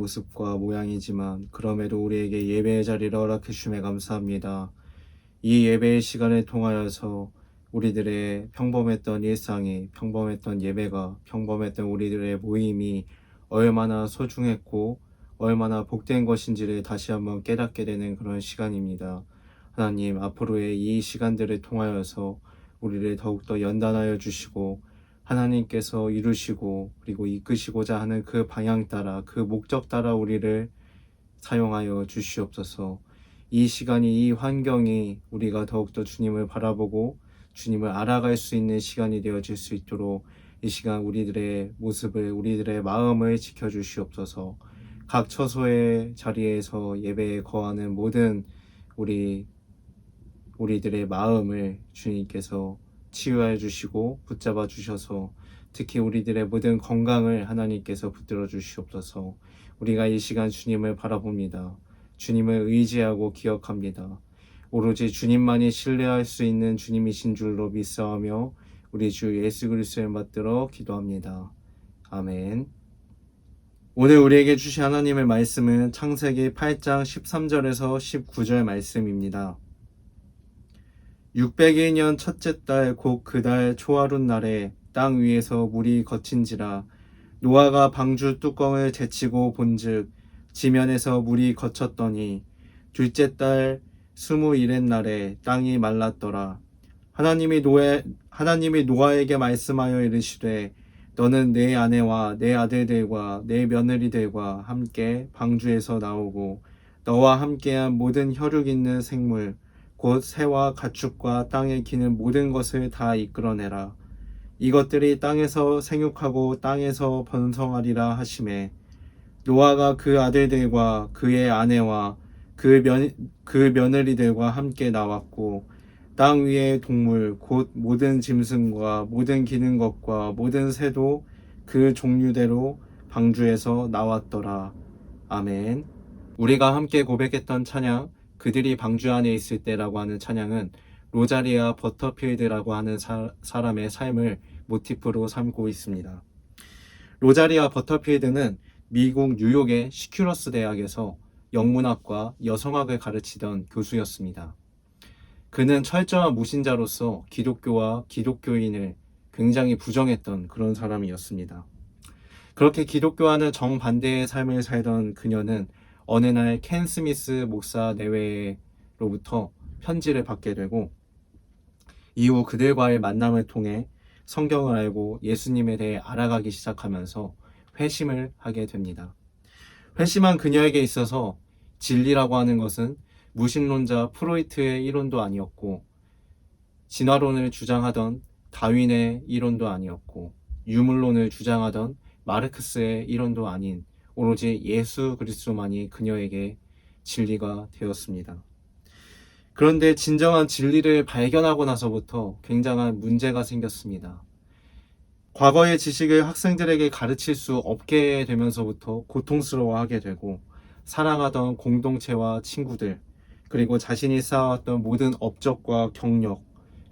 모습과 모양이지만 그럼에도 우리에게 예배의 자리를 허락해 주심에 감사합니다. 이 예배의 시간을 통하여서 우리들의 평범했던 일상이 평범했던 예배가 평범했던 우리들의 모임이 얼마나 소중했고 얼마나 복된 것인지를 다시 한번 깨닫게 되는 그런 시간입니다. 하나님, 앞으로의 이 시간들을 통하여서 우리를 더욱더 연단하여 주시고 하나님께서 이루시고 그리고 이끄시고자 하는 그 방향 따라 그 목적 따라 우리를 사용하여 주시옵소서. 이 시간이 이 환경이 우리가 더욱더 주님을 바라보고 주님을 알아갈 수 있는 시간이 되어질 수 있도록 이 시간 우리들의 모습을 우리들의 마음을 지켜 주시옵소서. 각 처소의 자리에서 예배에 거하는 모든 우리 우리들의 마음을 주님께서 치유해 주시고 붙잡아 주셔서 특히 우리들의 모든 건강을 하나님께서 붙들어 주시옵소서. 우리가 이 시간 주님을 바라봅니다. 주님을 의지하고 기억합니다. 오로지 주님만이 신뢰할 수 있는 주님이신 줄로 믿사오며 우리 주 예수 그리스도를 받들어 기도합니다. 아멘. 오늘 우리에게 주신 하나님의 말씀은 창세기 8장 13절에서 19절 말씀입니다. 602년 첫째 달 곧 그달 초하룻 날에 땅 위에서 물이 거친지라 노아가 방주 뚜껑을 제치고 본즉 지면에서 물이 거쳤더니 둘째 달 스무일의 날에 땅이 말랐더라. 하나님이 노에 하나님이 노아에게 말씀하여 이르시되 너는 내 아내와 내 아들들과 내 며느리들과 함께 방주에서 나오고 너와 함께한 모든 혈육 있는 생물 곧 새와 가축과 땅에 기는 모든 것을 다 이끌어내라. 이것들이 땅에서 생육하고 땅에서 번성하리라 하심에 노아가 그 아들들과 그의 아내와 그, 면, 그 며느리들과 함께 나왔고 땅 위의 동물 곧 모든 짐승과 모든 기는 것과 모든 새도 그 종류대로 방주에서 나왔더라. 아멘. 우리가 함께 고백했던 찬양 그들이 방주 안에 있을 때라고 하는 찬양은 로자리아 버터필드라고 하는 사, 사람의 삶을 모티프로 삼고 있습니다. 로자리아 버터필드는 미국 뉴욕의 시큐러스 대학에서 영문학과 여성학을 가르치던 교수였습니다. 그는 철저한 무신자로서 기독교와 기독교인을 굉장히 부정했던 그런 사람이었습니다. 그렇게 기독교와는 정반대의 삶을 살던 그녀는 어느 날 켄 스미스 목사 내외로부터 편지를 받게 되고 이후 그들과의 만남을 통해 성경을 알고 예수님에 대해 알아가기 시작하면서 회심을 하게 됩니다. 회심한 그녀에게 있어서 진리라고 하는 것은 무신론자 프로이트의 이론도 아니었고 진화론을 주장하던 다윈의 이론도 아니었고 유물론을 주장하던 마르크스의 이론도 아닌 오로지 예수 그리스도만이 그녀에게 진리가 되었습니다. 그런데 진정한 진리를 발견하고 나서부터 굉장한 문제가 생겼습니다. 과거의 지식을 학생들에게 가르칠 수 없게 되면서부터 고통스러워하게 되고 사랑하던 공동체와 친구들 그리고 자신이 쌓아왔던 모든 업적과 경력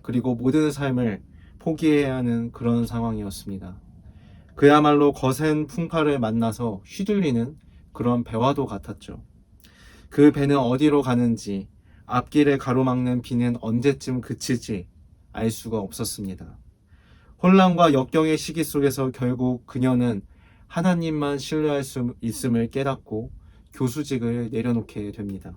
그리고 모든 삶을 포기해야 하는 그런 상황이었습니다. 그야말로 거센 풍파를 만나서 휘둘리는 그런 배와도 같았죠. 그 배는 어디로 가는지 앞길을 가로막는 비는 언제쯤 그칠지 알 수가 없었습니다. 혼란과 역경의 시기 속에서 결국 그녀는 하나님만 신뢰할 수 있음을 깨닫고 교수직을 내려놓게 됩니다.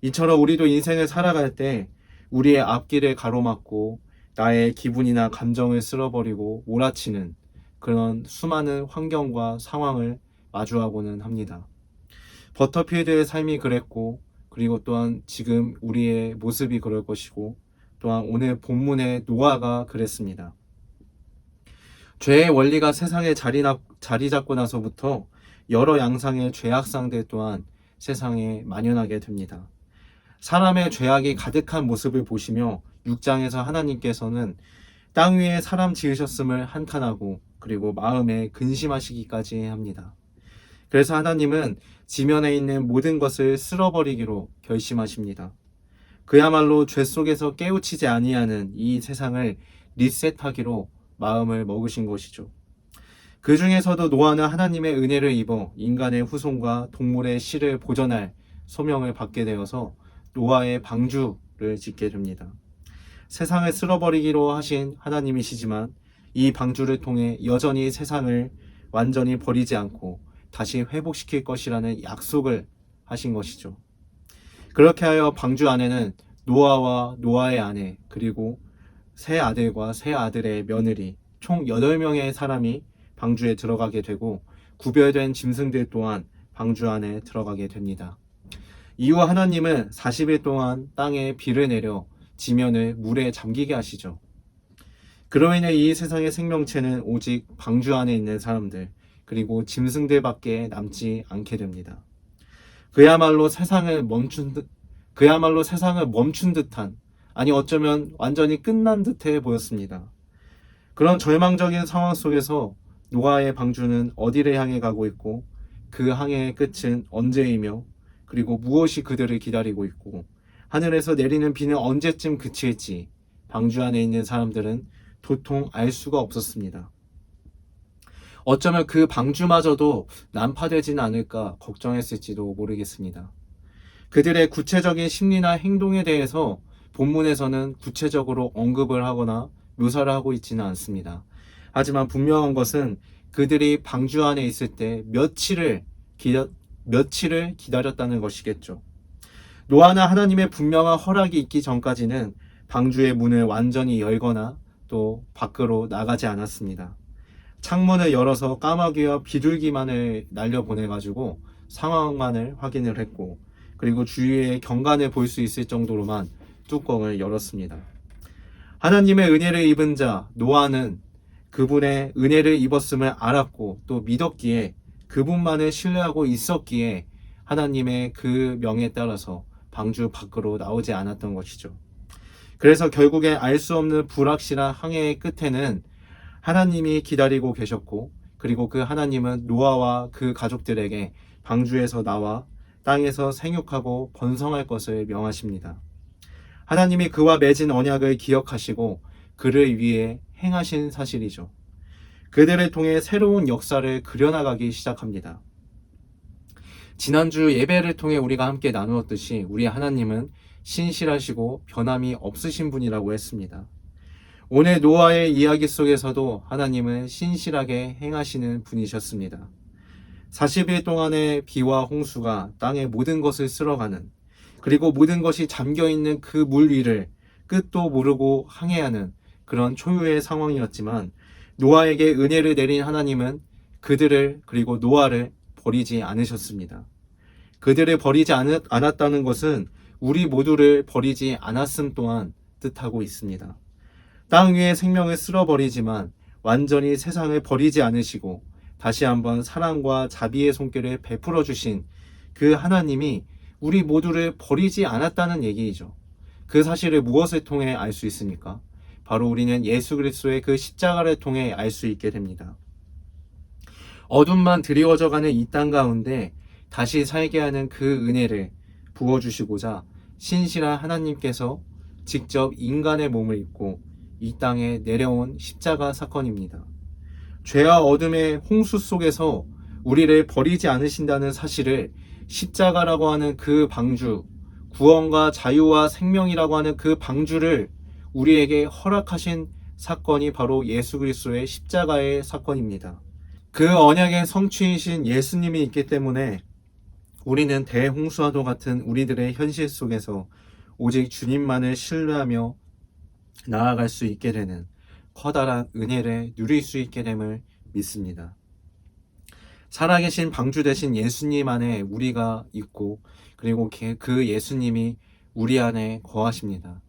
이처럼 우리도 인생을 살아갈 때 우리의 앞길을 가로막고 나의 기분이나 감정을 쓸어버리고 몰아치는 그런 수많은 환경과 상황을 마주하고는 합니다. 버터필드의 삶이 그랬고 그리고 또한 지금 우리의 모습이 그럴 것이고 또한 오늘 본문의 노아가 그랬습니다. 죄의 원리가 세상에 자리, 나, 자리 잡고 나서부터 여러 양상의 죄악상들 또한 세상에 만연하게 됩니다. 사람의 죄악이 가득한 모습을 보시며 6장에서 하나님께서는 땅 위에 사람 지으셨음을 한탄하고 그리고 마음에 근심하시기까지 합니다. 그래서 하나님은 지면에 있는 모든 것을 쓸어버리기로 결심하십니다. 그야말로 죄 속에서 깨우치지 아니하는 이 세상을 리셋하기로 마음을 먹으신 것이죠. 그 중에서도 노아는 하나님의 은혜를 입어 인간의 후손과 동물의 씨를 보존할 소명을 받게 되어서 노아의 방주를 짓게 됩니다. 세상을 쓸어버리기로 하신 하나님이시지만 이 방주를 통해 여전히 세상을 완전히 버리지 않고 다시 회복시킬 것이라는 약속을 하신 것이죠. 그렇게 하여 방주 안에는 노아와 노아의 아내 그리고 세 아들과 세 아들의 며느리 총 8명의 사람이 방주에 들어가게 되고 구별된 짐승들 또한 방주 안에 들어가게 됩니다. 이후 하나님은 40일 동안 땅에 비를 내려 지면을 물에 잠기게 하시죠. 그로 인해 이 세상의 생명체는 오직 방주 안에 있는 사람들 그리고 짐승들밖에 남지 않게 됩니다. 그야말로 세상을 멈춘 듯 그야말로 세상을 멈춘 듯한 아니 어쩌면 완전히 끝난 듯해 보였습니다. 그런 절망적인 상황 속에서 노아의 방주는 어디를 향해 가고 있고 그 항해의 끝은 언제이며 그리고 무엇이 그들을 기다리고 있고 하늘에서 내리는 비는 언제쯤 그칠지 방주 안에 있는 사람들은 도통 알 수가 없었습니다. 어쩌면 그 방주마저도 난파되지는 않을까 걱정했을지도 모르겠습니다. 그들의 구체적인 심리나 행동에 대해서 본문에서는 구체적으로 언급을 하거나 묘사를 하고 있지는 않습니다. 하지만 분명한 것은 그들이 방주 안에 있을 때 며칠을 기다, 며칠을 기다렸다는 것이겠죠. 노아나 하나님의 분명한 허락이 있기 전까지는 방주의 문을 완전히 열거나 또 밖으로 나가지 않았습니다. 창문을 열어서 까마귀와 비둘기만을 날려보내가지고 상황만을 확인을 했고 그리고 주위의 경관을 볼 수 있을 정도로만 뚜껑을 열었습니다. 하나님의 은혜를 입은 자 노아는 그분의 은혜를 입었음을 알았고 또 믿었기에 그분만을 신뢰하고 있었기에 하나님의 그 명에 따라서 방주 밖으로 나오지 않았던 것이죠. 그래서 결국에 알 수 없는 불확실한 항해의 끝에는 하나님이 기다리고 계셨고 그리고 그 하나님은 노아와 그 가족들에게 방주에서 나와 땅에서 생육하고 번성할 것을 명하십니다. 하나님이 그와 맺은 언약을 기억하시고 그를 위해 행하신 사실이죠. 그들을 통해 새로운 역사를 그려나가기 시작합니다. 지난주 예배를 통해 우리가 함께 나누었듯이 우리 하나님은 신실하시고 변함이 없으신 분이라고 했습니다. 오늘 노아의 이야기 속에서도 하나님은 신실하게 행하시는 분이셨습니다. 40일 동안의 비와 홍수가 땅의 모든 것을 쓸어가는 그리고 모든 것이 잠겨 있는 그 물 위를 끝도 모르고 항해하는 그런 초유의 상황이었지만 노아에게 은혜를 내린 하나님은 그들을 그리고 노아를 버리지 않으셨습니다. 그들을 버리지 않- 않았다는 것은 우리 모두를 버리지 않았음 또한 뜻하고 있습니다. 땅 위의 생명을 쓸어버리지만 완전히 세상을 버리지 않으시고 다시 한번 사랑과 자비의 손길을 베풀어 주신 그 하나님이 우리 모두를 버리지 않았다는 얘기이죠. 그 사실을 무엇을 통해 알 수 있습니까? 바로 우리는 예수 그리스도의 그 십자가를 통해 알 수 있게 됩니다. 어둠만 드리워져 가는 이 땅 가운데 다시 살게 하는 그 은혜를 부어주시고자 신실한 하나님께서 직접 인간의 몸을 입고 이 땅에 내려온 십자가 사건입니다. 죄와 어둠의 홍수 속에서 우리를 버리지 않으신다는 사실을 십자가라고 하는 그 방주, 구원과 자유와 생명이라고 하는 그 방주를 우리에게 허락하신 사건이 바로 예수 그리스도의 십자가의 사건입니다. 그 언약의 성취이신 예수님이 있기 때문에 우리는 대홍수와도 같은 우리들의 현실 속에서 오직 주님만을 신뢰하며 나아갈 수 있게 되는 커다란 은혜를 누릴 수 있게 됨을 믿습니다. 살아계신 방주 대신 예수님 안에 우리가 있고 그리고 게- 그 예수님이 우리 안에 거하십니다.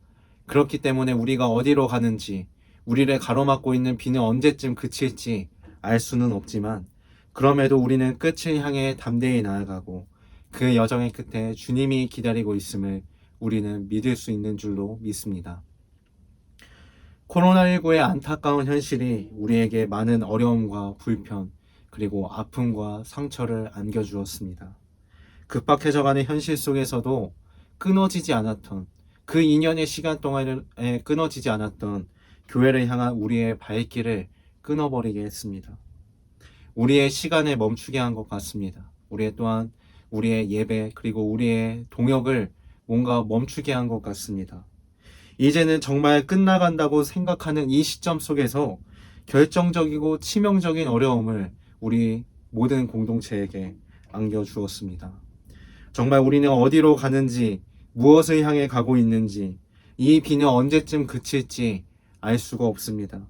그렇기 때문에 우리가 어디로 가는지 우리를 가로막고 있는 비는 언제쯤 그칠지 알 수는 없지만 그럼에도 우리는 끝을 향해 담대히 나아가고 그 여정의 끝에 주님이 기다리고 있음을 우리는 믿을 수 있는 줄로 믿습니다. 코로나19의 안타까운 현실이 우리에게 많은 어려움과 불편, 그리고 아픔과 상처를 안겨주었습니다. 급박해져가는 현실 속에서도 끊어지지 않았던 그 2년의 시간 동안에 끊어지지 않았던 교회를 향한 우리의 발길을 끊어버리게 했습니다. 우리의 시간을 멈추게 한 것 같습니다. 우리의 또한 우리의 예배 그리고 우리의 동역을 뭔가 멈추게 한 것 같습니다. 이제는 정말 끝나간다고 생각하는 이 시점 속에서 결정적이고 치명적인 어려움을 우리 모든 공동체에게 안겨주었습니다. 정말 우리는 어디로 가는지, 무엇을 향해 가고 있는지, 이 비는 언제쯤 그칠지 알 수가 없습니다.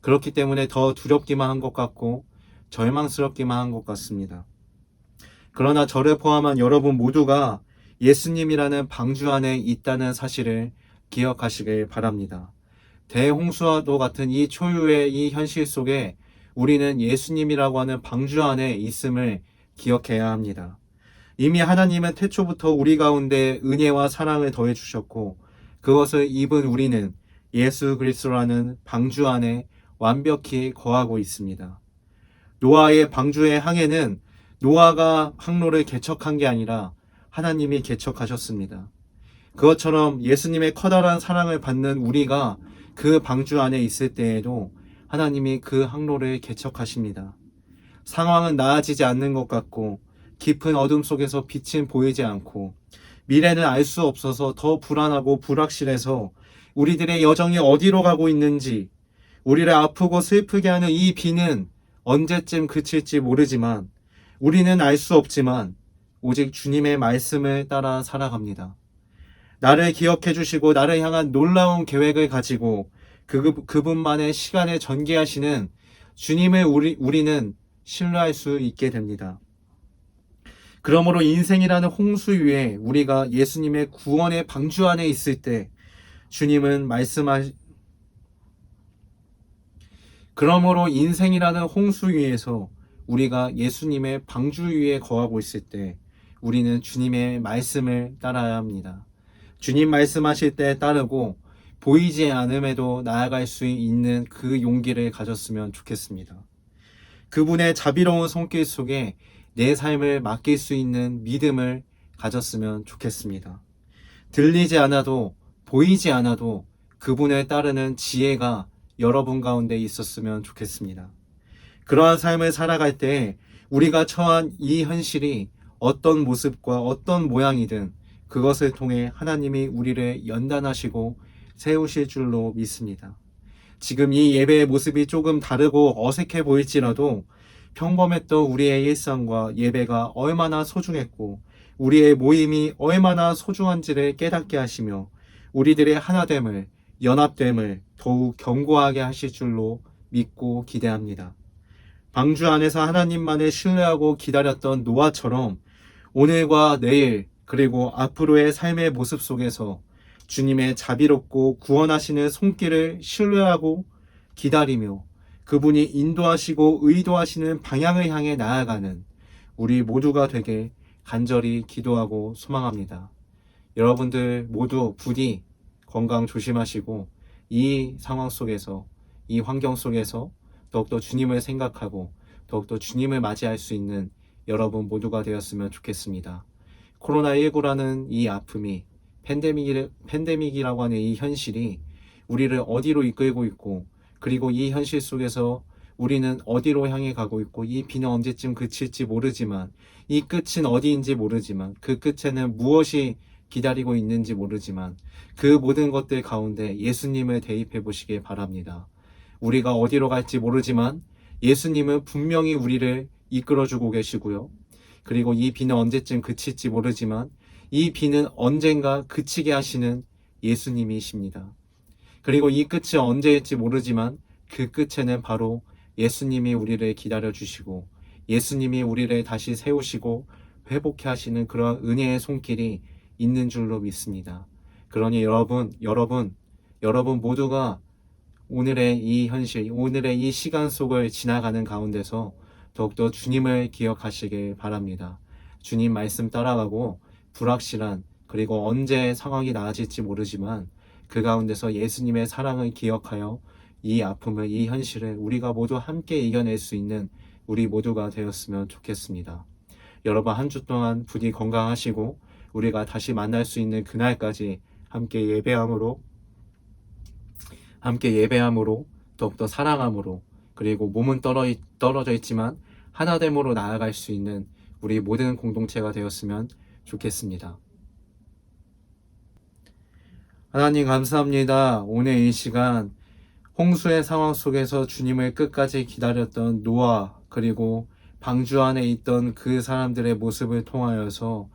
그렇기 때문에 더 두렵기만 한 것 같고, 절망스럽기만 한 것 같습니다. 그러나 저를 포함한 여러분 모두가 예수님이라는 방주 안에 있다는 사실을 기억하시길 바랍니다. 대홍수와도 같은 이 초유의 이 현실 속에 우리는 예수님이라고 하는 방주 안에 있음을 기억해야 합니다. 이미 하나님은 태초부터 우리 가운데 은혜와 사랑을 더해 주셨고 그것을 입은 우리는 예수 그리스도라는 방주 안에 완벽히 거하고 있습니다. 노아의 방주의 항해는 노아가 항로를 개척한 게 아니라 하나님이 개척하셨습니다. 그것처럼 예수님의 커다란 사랑을 받는 우리가 그 방주 안에 있을 때에도 하나님이 그 항로를 개척하십니다. 상황은 나아지지 않는 것 같고 깊은 어둠 속에서 빛은 보이지 않고 미래는 알 수 없어서 더 불안하고 불확실해서 우리들의 여정이 어디로 가고 있는지 우리를 아프고 슬프게 하는 이 비는 언제쯤 그칠지 모르지만 우리는 알 수 없지만 오직 주님의 말씀을 따라 살아갑니다. 나를 기억해 주시고 나를 향한 놀라운 계획을 가지고 그, 그분만의 시간을 전개하시는 주님을 우리, 우리는 신뢰할 수 있게 됩니다. 그러므로 인생이라는 홍수 위에 우리가 예수님의 구원의 방주 안에 있을 때 주님은 말씀하 그러므로 인생이라는 홍수 위에서 우리가 예수님의 방주 위에 거하고 있을 때 우리는 주님의 말씀을 따라야 합니다. 주님 말씀하실 때 따르고 보이지 않음에도 나아갈 수 있는 그 용기를 가졌으면 좋겠습니다. 그분의 자비로운 손길 속에 내 삶을 맡길 수 있는 믿음을 가졌으면 좋겠습니다. 들리지 않아도 보이지 않아도 그분을 따르는 지혜가 여러분 가운데 있었으면 좋겠습니다. 그러한 삶을 살아갈 때 우리가 처한 이 현실이 어떤 모습과 어떤 모양이든 그것을 통해 하나님이 우리를 연단하시고 세우실 줄로 믿습니다. 지금 이 예배의 모습이 조금 다르고 어색해 보일지라도 평범했던 우리의 일상과 예배가 얼마나 소중했고 우리의 모임이 얼마나 소중한지를 깨닫게 하시며 우리들의 하나됨을 연합됨을 더욱 견고하게 하실 줄로 믿고 기대합니다. 방주 안에서 하나님만을 신뢰하고 기다렸던 노아처럼 오늘과 내일 그리고 앞으로의 삶의 모습 속에서 주님의 자비롭고 구원하시는 손길을 신뢰하고 기다리며 그분이 인도하시고 의도하시는 방향을 향해 나아가는 우리 모두가 되게 간절히 기도하고 소망합니다. 여러분들 모두 부디 건강 조심하시고 이 상황 속에서 이 환경 속에서 더욱더 주님을 생각하고 더욱더 주님을 맞이할 수 있는 여러분 모두가 되었으면 좋겠습니다. 코로나19라는 이 아픔이 팬데믹이, 팬데믹이라고 하는 이 현실이 우리를 어디로 이끌고 있고 그리고 이 현실 속에서 우리는 어디로 향해 가고 있고 이 비는 언제쯤 그칠지 모르지만 이 끝은 어디인지 모르지만 그 끝에는 무엇이 기다리고 있는지 모르지만 그 모든 것들 가운데 예수님을 대입해 보시길 바랍니다. 우리가 어디로 갈지 모르지만 예수님은 분명히 우리를 이끌어주고 계시고요. 그리고 이 비는 언제쯤 그칠지 모르지만 이 비는 언젠가 그치게 하시는 예수님이십니다. 그리고 이 끝이 언제일지 모르지만 그 끝에는 바로 예수님이 우리를 기다려 주시고 예수님이 우리를 다시 세우시고 회복해 하시는 그런 은혜의 손길이 있는 줄로 믿습니다. 그러니 여러분, 여러분, 여러분 모두가 오늘의 이 현실, 오늘의 이 시간 속을 지나가는 가운데서 더욱더 주님을 기억하시길 바랍니다. 주님 말씀 따라가고 불확실한 그리고 언제 상황이 나아질지 모르지만 그 가운데서 예수님의 사랑을 기억하여 이 아픔을, 이 현실을 우리가 모두 함께 이겨낼 수 있는 우리 모두가 되었으면 좋겠습니다. 여러분 한 주 동안 부디 건강하시고 우리가 다시 만날 수 있는 그날까지 함께 예배함으로 함께 예배함으로 더욱더 사랑함으로 그리고 몸은 떨어, 떨어져 있지만 하나됨으로 나아갈 수 있는 우리 모든 공동체가 되었으면 좋겠습니다. 하나님 감사합니다. 오늘 이 시간 홍수의 상황 속에서 주님을 끝까지 기다렸던 노아 그리고 방주 안에 있던 그 사람들의 모습을 통하여서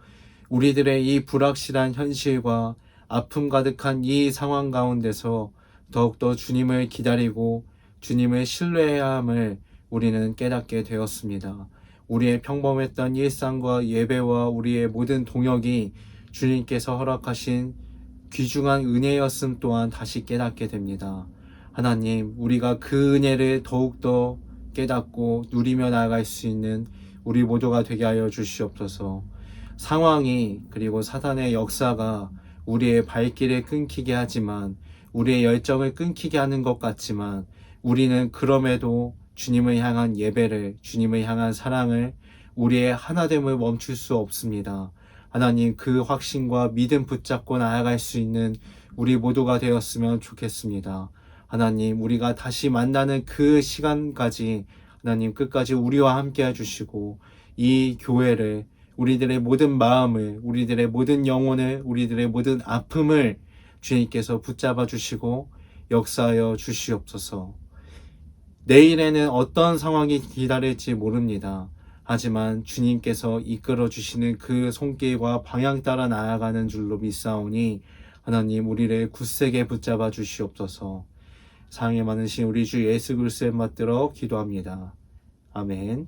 우리들의 이 불확실한 현실과 아픔 가득한 이 상황 가운데서 더욱더 주님을 기다리고 주님을 신뢰해야 함을 우리는 깨닫게 되었습니다. 우리의 평범했던 일상과 예배와 우리의 모든 동역이 주님께서 허락하신 귀중한 은혜였음 또한 다시 깨닫게 됩니다. 하나님, 우리가 그 은혜를 더욱더 깨닫고 누리며 나아갈 수 있는 우리 모두가 되게 하여 주시옵소서. 상황이 그리고 사단의 역사가 우리의 발길을 끊기게 하지만 우리의 열정을 끊기게 하는 것 같지만 우리는 그럼에도 주님을 향한 예배를 주님을 향한 사랑을 우리의 하나됨을 멈출 수 없습니다. 하나님 그 확신과 믿음 붙잡고 나아갈 수 있는 우리 모두가 되었으면 좋겠습니다. 하나님 우리가 다시 만나는 그 시간까지 하나님 끝까지 우리와 함께 해주시고 이 교회를 우리들의 모든 마음을 우리들의 모든 영혼을 우리들의 모든 아픔을 주님께서 붙잡아 주시고 역사하여 주시옵소서. 내일에는 어떤 상황이 기다릴지 모릅니다. 하지만 주님께서 이끌어 주시는 그 손길과 방향 따라 나아가는 줄로 믿사오니 하나님 우리를 굳세게 붙잡아 주시옵소서. 사랑에 많으신 우리 주 예수 그리스도에 맞들어 기도합니다. 아멘.